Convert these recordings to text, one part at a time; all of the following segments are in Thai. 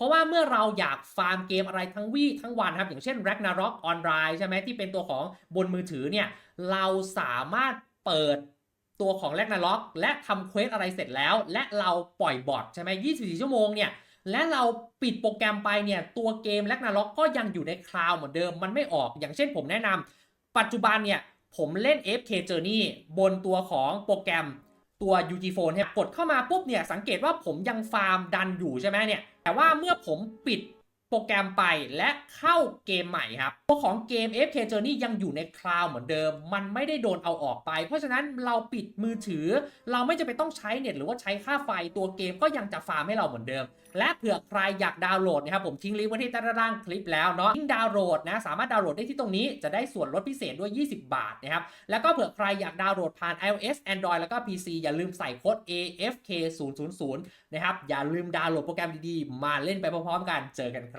เพราะว่าเมื่อเราอยากฟาร์มเกมอะไรทั้งวี่ทั้งวันครับ อย่างเช่น Ragnarok Online ใช่ไหมที่เป็นตัวของบนมือถือเนี่ย เราสามารถเปิดตัวของ Ragnarok และทำเควสอะไรเสร็จแล้ว และเราปล่อยบอทใช่ไหม24 ชั่วโมงเนี่ยและเราปิดโปรแกรมไปเนี่ยตัวเกม Ragnarok ก็ยังอยู่ในคลาวด์เหมือนเดิมมันไม่ออกอย่างเช่นผมแนะนำปัจจุบันเนี่ยผมเล่น FK Journey บนตัวของโปรแกรมตัว UG Phone เนี่ยกดเข้ามาปุ๊บเนี่ยสังเกตว่าผมยังฟาร์มดันอยู่ใช่ไหมเนี่ย แต่ว่าเมื่อผมปิด โปรแกรมไปและเข้าเกมใหม่ครับ ตัวของเกม FK Journey ยังอยู่ในคลาวด์เหมือนเดิม มันไม่ได้โดนเอาออกไป เพราะฉะนั้นเราปิดมือถือ เราไม่จะเป็นต้องใช้เน็ตหรือว่าใช้ค่าไฟตัวเกมก็ยังจะฟาร์มให้เราเหมือนเดิม และเผื่อใครอยากดาวน์โหลดนะครับผมทิ้งลิงก์ไว้ที่ใต้ด้านล่างคลิปแล้วเนาะลิงดาวน์โหลดนะสามารถดาวน์โหลดได้ที่ตรงนี้จะได้ส่วนลดพิเศษด้วย 20 บาทนะครับแล้วก็เผื่อใครอยากดาวน์โหลดผ่าน iOS Android แล้วก็ PC อย่าลืมใส่โค้ด AFK 0 0 0นะครับอย่าลืมดาวน์โหลดโปรแกรมดีๆมาเล่นไปพร้อมๆกันเจอกันค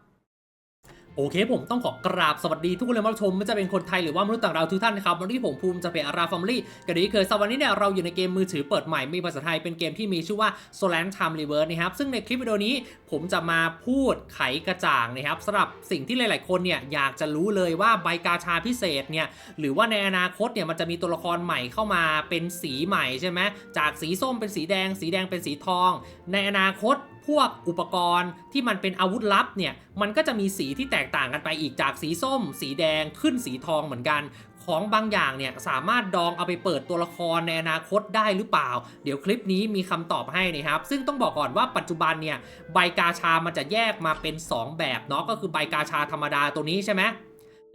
โอเคผมต้องขอกราบสวัสดีทุกคนเลยมาชมไม่ว่าจะเป็นคนไทยหรือว่ามนุษย์ต่างดาวทุกท่านนะครับวันนี้ผมภูมิจะเป็นอาราฟาร์มลี่กันดีเคยสวันนี้เนี่ยเราอยู่ในเกมมือถือเปิดใหม่มีภาษาไทยเป็นเกมที่มีชื่อว่า Solar Time Reverse นะครับซึ่งในคลิปวิดีโอนี้ผมจะมาพูดไขกระจ่างนะครับสำหรับสิ่งที่หลาย ๆ คนเนี่ยอยากจะรู้เลยว่าใบกาชาพิเศษเนี่ยหรือว่าในอนาคตเนี่ยมันจะมีตัวละครใหม่เข้ามาเป็นสีใหม่ใช่ไหมจากสีส้มเป็นสีแดง สีแดงเป็นสีทอง ในอนาคต พวกอุปกรณ์ที่มันเป็นอาวุธลับเนี่ยมันก็จะมีสีที่แตกต่างกันไปอีกจากสีส้ม สีแดงขึ้นสีทองเหมือนกันของบางอย่างเนี่ยสามารถดองเอาไปเปิดตัวละครในอนาคตได้หรือเปล่า เดี๋ยวคลิปนี้มีคำตอบให้นะครับ ซึ่งต้องบอกก่อนว่าปัจจุบันเนี่ยใบกาชามันจะแยกมาเป็น 2 แบบเนาะก็คือใบกาชาธรรมดาตัวนี้ใช่ไหม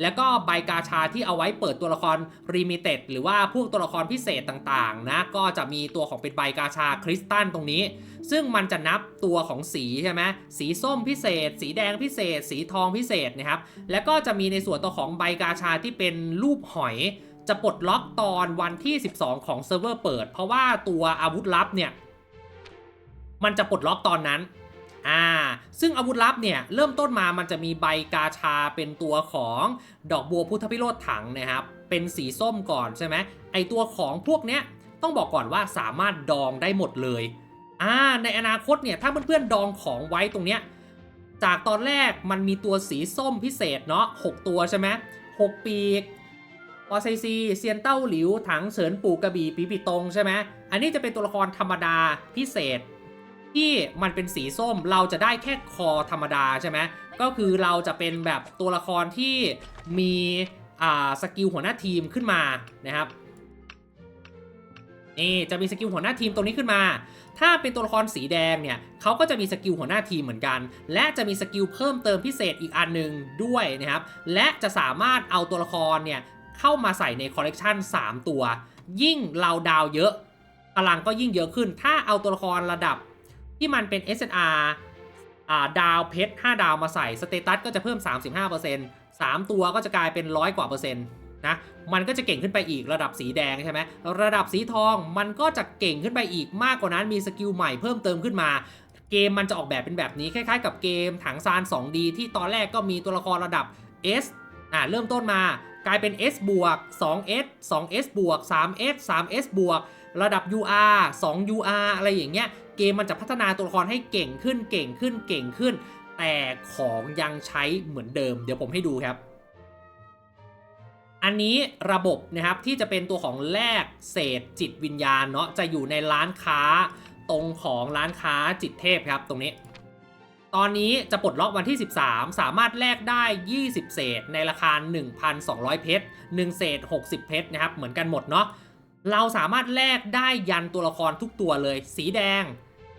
แล้วก็ใบกาชาที่เอาไว้เปิดตัวละครรีมิเต็ดหรือว่าพวกตัวละครพิเศษต่างๆนะก็จะมีตัวของเป็นใบกาชาคริสตัลตรงนี้ ซึ่งมันจะนับตัวของสีใช่ไหมสีส้มพิเศษ สีแดงพิเศษ สีทองพิเศษนะครับแล้วก็จะมีในส่วนตัวของใบกาชาที่เป็นรูปหอยจะปลดล็อกตอนวันที่ 12 ของเซิร์ฟเวอร์เปิด เพราะว่าตัวอาวุธลับเนี่ย มันจะปลดล็อกตอนนั้น อ่า ซึ่งอาวุธลับเนี่ยเริ่มต้นมามันจะมีใบกาชาเป็นตัวของดอกบัวพุทธพิโรธถังนะครับ เป็นสีส้มก่อนใช่ไหมไอตัวของพวกเนี้ยต้องบอกก่อนว่าสามารถดองได้หมดเลยอ่าในอนาคตเนี่ยถ้าเพื่อนๆดองของไว้ตรงเนี้ยจากตอนแรกมันมีตัวสีส้มพิเศษเนาะ6ตัวใช่ไหมหกปีกออไซซีเซียนเต้าหลิวถังเฉินปูกระบี่ปีปีตงใช่ไหมอันนี้จะเป็นตัวละครธรรมดาพิเศษ ที่มันเป็นสีส้มเราจะได้แค่คอธรรมดาใช่ไหมก็คือเราจะเป็นแบบตัวละครที่มีอ่าสกิลหัวหน้าทีมขึ้นมานะครับนี่จะมีสกิลหัวหน้าทีมตรงนี้ขึ้นมา ถ้าเป็นตัวละครสีแดงเนี่ยเขาก็จะมีสกิลหัวหน้าทีมเหมือนกัน และจะมีสกิลเพิ่มเติมพิเศษอีกอันหนึ่งด้วยนะครับ และจะสามารถเอาตัวละครเนี่ยเข้ามาใส่ในคอลเลกชัน3 ตัว ยิ่งเราดาวเยอะพลังก็ยิ่งเยอะขึ้น ถ้าเอาตัวละครระดับ ที่มันเป็น SNR อ่าดาวเพชร5ดาวมาใส่สเตตัสก็จะเพิ่ม 35% 3 ตัวก็จะกลายเป็นร้อยกว่าเปอร์เซ็นต์นะมันก็จะเก่งขึ้นไปอีกระดับสีแดงใช่ไหมระดับสีทองมันก็จะเก่งขึ้นไปอีกมากกว่านั้นมีสกิลใหม่เพิ่มเติมขึ้นมา เกมมันจะออกแบบเป็นแบบนี้คล้ายๆ กับเกมถังซาน 2D ที่ตอนแรกก็มีตัวละครระดับ S อ่าเริ่มต้นมากลายเป็น S บวก 2S 2S บวก 3S 3S บวก ระดับ UR 2 UR อะไรอย่างเงี้ย เกมมันจะพัฒนาตัวละครให้เก่งขึ้นเก่งขึ้นเก่งขึ้น แต่ของยังใช้เหมือนเดิม เดี๋ยวผมให้ดูครับ อันนี้ระบบนะครับที่จะเป็นตัวของแลกเศษจิตวิญญาณเนาะจะอยู่ในร้านค้าตรงของร้านค้าจิตเทพครับตรงนี้ ตอนนี้จะปลดล็อกวันที่ 13 สามารถแลกได้ 20 เศษในราคา 1,200 เพชร1เศษ 60 เพชรนะครับเหมือนกันหมดเนาะเราสามารถแลกได้ยันตัวละครทุกตัวเลย สีแดง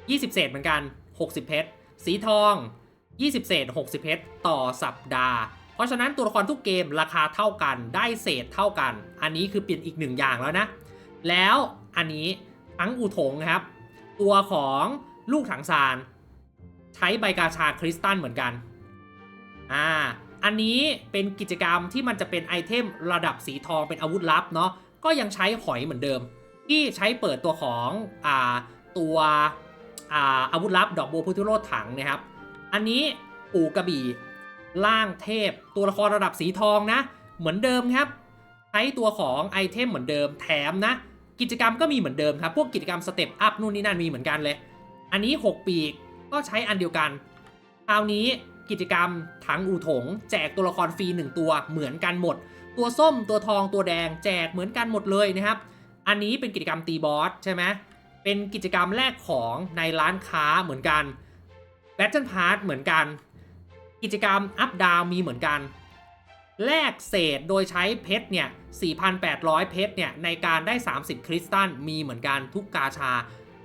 20 เศษเหมือนกัน 60 เพชร สีทอง 20 เศษ 60 เพชร ต่อสัปดาห์ เพราะฉะนั้นตัวละครทุกเกมราคาเท่ากันได้เศษเท่ากัน อันนี้คือเปลี่ยนอีกหนึ่งอย่างแล้วนะ แล้วอันนี้ทั้งอูถงครับ ตัวของลูกถังซาน ใช้ใบกาชาคริสตัลเหมือนกัน อ่า อันนี้เป็นกิจกรรมที่มันจะเป็นไอเทมระดับสีทองเป็นอาวุธลับเนาะ ก็ยังใช้หอยเหมือนเดิม ที่ใช้เปิดตัวของอ่าตัว อาวุธลับดอกโบพุทธโรธถังนะครับ อันนี้ปูกระบี่ล่างเทพตัวละครระดับสีทองนะ เหมือนเดิมครับใช้ตัวของไอเทมเหมือนเดิมแถมนะ กิจกรรมก็มีเหมือนเดิมครับ พวกกิจกรรมสเต็ปอัพนู่นนี่นั่นมีเหมือนกันเลย อันนี้ 6 ปีกก็ใช้อันเดียวกันคราวนี้กิจกรรมถังอูถง แจกตัวละครฟรี1ตัวเหมือนกันหมด ตัวส้มตัวทองตัวแดงแจกเหมือนกันหมดเลยนะครับ อันนี้เป็นกิจกรรมตีบอสใช่ไหม เป็นกิจกรรมแลกของในร้านค้าเหมือนกันแบทเทิลพาร์เหมือนกัน กิจกรรมอัพดาวมีเหมือนกัน แลกเศษโดยใช้เพชรเนี่ย 4,800 เพชรเนี่ย ในการได้ 30 คริสตัลมีเหมือนกันทุกกาชา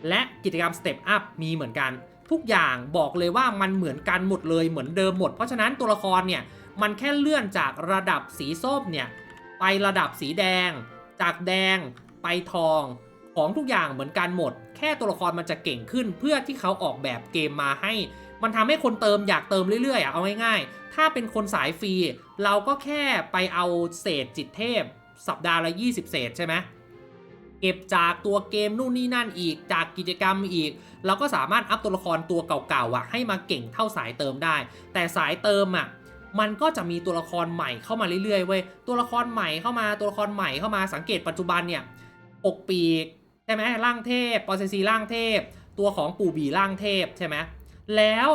และกิจกรรมสเต็ปอัพมีเหมือนกัน ทุกอย่างบอกเลยว่ามันเหมือนกันหมดเลยเหมือนเดิมหมด เพราะฉะนั้นตัวละครเนี่ย มันแค่เลื่อนจากระดับสีส้มเนี่ย ไประดับสีแดง จากแดงไปทอง ของทุกอย่างเหมือนกันหมด แค่ตัวละครมันจะเก่งขึ้นเพื่อที่เขาออกแบบเกมมาให้ มันทำให้คนเติมอยากเติมเรื่อยๆอะเอาง่ายๆ ถ้าเป็นคนสายฟรี เราก็แค่ไปเอาเศษจิตเทพ สัปดาห์ละ 20 เศษใช่ไหมเก็บจากตัวเกมนู่นนี่นั่นอีกจากกิจกรรมอีก เราก็สามารถอัพตัวละครตัวเก่าๆอะให้มาเก่งเท่าสายเติมได้ แต่สายเติมอะมันก็จะมีตัวละครใหม่เข้ามาเรื่อยๆเว้ยตัวละครใหม่เข้ามาตัวละครใหม่เข้ามาสังเกตปัจจุบันเนี่ยปกปีก ใช่ไหมร่างเทพปอเซซีร่างเทพ ตัวของปู่บีร่างเทพใช่ไหมแล้ว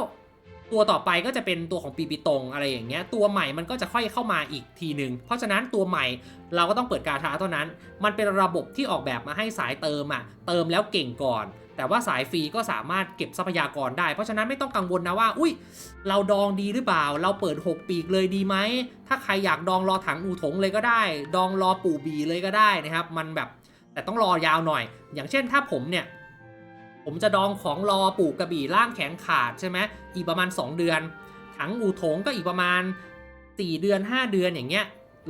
ตัวต่อไปก็จะเป็นตัวของปีปีตงอะไรอย่างเงี้ยตัวใหม่มันก็จะค่อยเข้ามาอีกทีหนึ่งเพราะฉะนั้นตัวใหม่เราก็ต้องเปิดกาชาเท่านั้น มันเป็นระบบที่ออกแบบมาให้สายเติมอะเติมแล้วเก่งก่อน แต่ว่าสายฟรีก็สามารถเก็บทรัพยากรได้ เพราะฉะนั้นไม่ต้องกังวลนะว่า อุ้ยเราดองดีหรือเปล่า เราเปิด 6 ปีกเลยดีไหมถ้าใครอยากดองรอถังอูถงเลยก็ได้ ดองรอปู่บีเลยก็ได้นะครับ มันแบบ แต่ต้องรอยาวหน่อย อย่างเช่นถ้าผมเนี่ย ผมจะดองของรอปู่กระบี่ล่างแข็งขาดใช่ไหมอีกประมาณ 2 เดือน ถังอูถงก็อีกประมาณ 4 เดือน 5 เดือนอย่างเงี้ย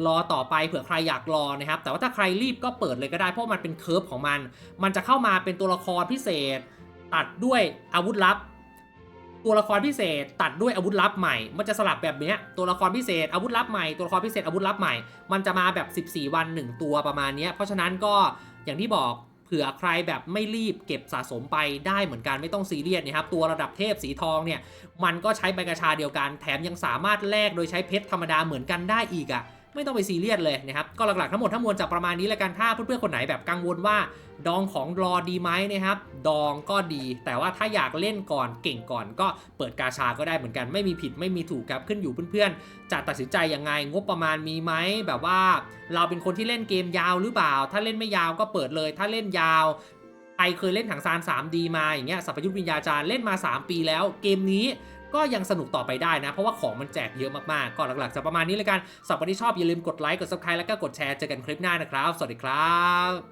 รอต่อไปเผื่อใครอยากรอนะครับ แต่ว่าถ้าใครรีบก็เปิดเลยก็ได้ เพราะมันเป็นเคิร์ฟของมัน มันจะเข้ามาเป็นตัวละครพิเศษ ตัดด้วยอาวุธลับ ตัวละครพิเศษ ตัดด้วยอาวุธลับใหม่ มันจะสลับแบบเนี้ยตัวละครพิเศษอาวุธลับใหม่ตัวละครพิเศษอาวุธลับใหม่ มันจะมาแบบ 14 วัน 1 ตัวประมาณเนี้ยเพราะฉะนั้นก็ อย่างที่บอกเผื่อใครแบบไม่รีบเก็บสะสมไปได้เหมือนกันไม่ต้องซีเรียสนะครับ ตัวระดับเทพสีทองเนี่ย มันก็ใช้ใบกระชาเดียวกัน แถมยังสามารถแลกโดยใช้เพชรธรรมดาเหมือนกันได้อีกอะ่ะ ไม่ต้องไปซีเรียสเลยนะครับ ก็หลักๆทั้งหมดทั้งมวลจากประมาณนี้แล้วกันถ้าเพื่อนๆคนไหนแบบกังวลว่า ดองของรอดีไหมนะครับ ดองก็ดี แต่ว่าถ้าอยากเล่นก่อนเก่งก่อน ก็เปิดกาชาก็ได้เหมือนกันไม่มีผิดไม่มีถูกครับขึ้นอยู่เพื่อนๆจะตัดสินใจยังไงงบประมาณมีไหมแบบว่า เราเป็นคนที่เล่นเกมยาวหรือเปล่า ถ้าเล่นไม่ยาวก็เปิดเลย ถ้าเล่นยาวใครเคยเล่นถังซาน 3D มาอย่างเงี้ยสัพยุทธวิญญาจารย์เล่นมา 3 ปีแล้วเกมนี้ ก็ยังสนุกต่อไปได้นะ เพราะว่าของมันแจกเยอะมาก ๆ ก็หลัก ๆ จะประมาณนี้เลยกันสำหรับคนที่ชอบอย่าลืมกดไลค์กด subscribe แล้วก็กดแชร์เจอกันคลิปหน้านะครับ สวัสดีครับ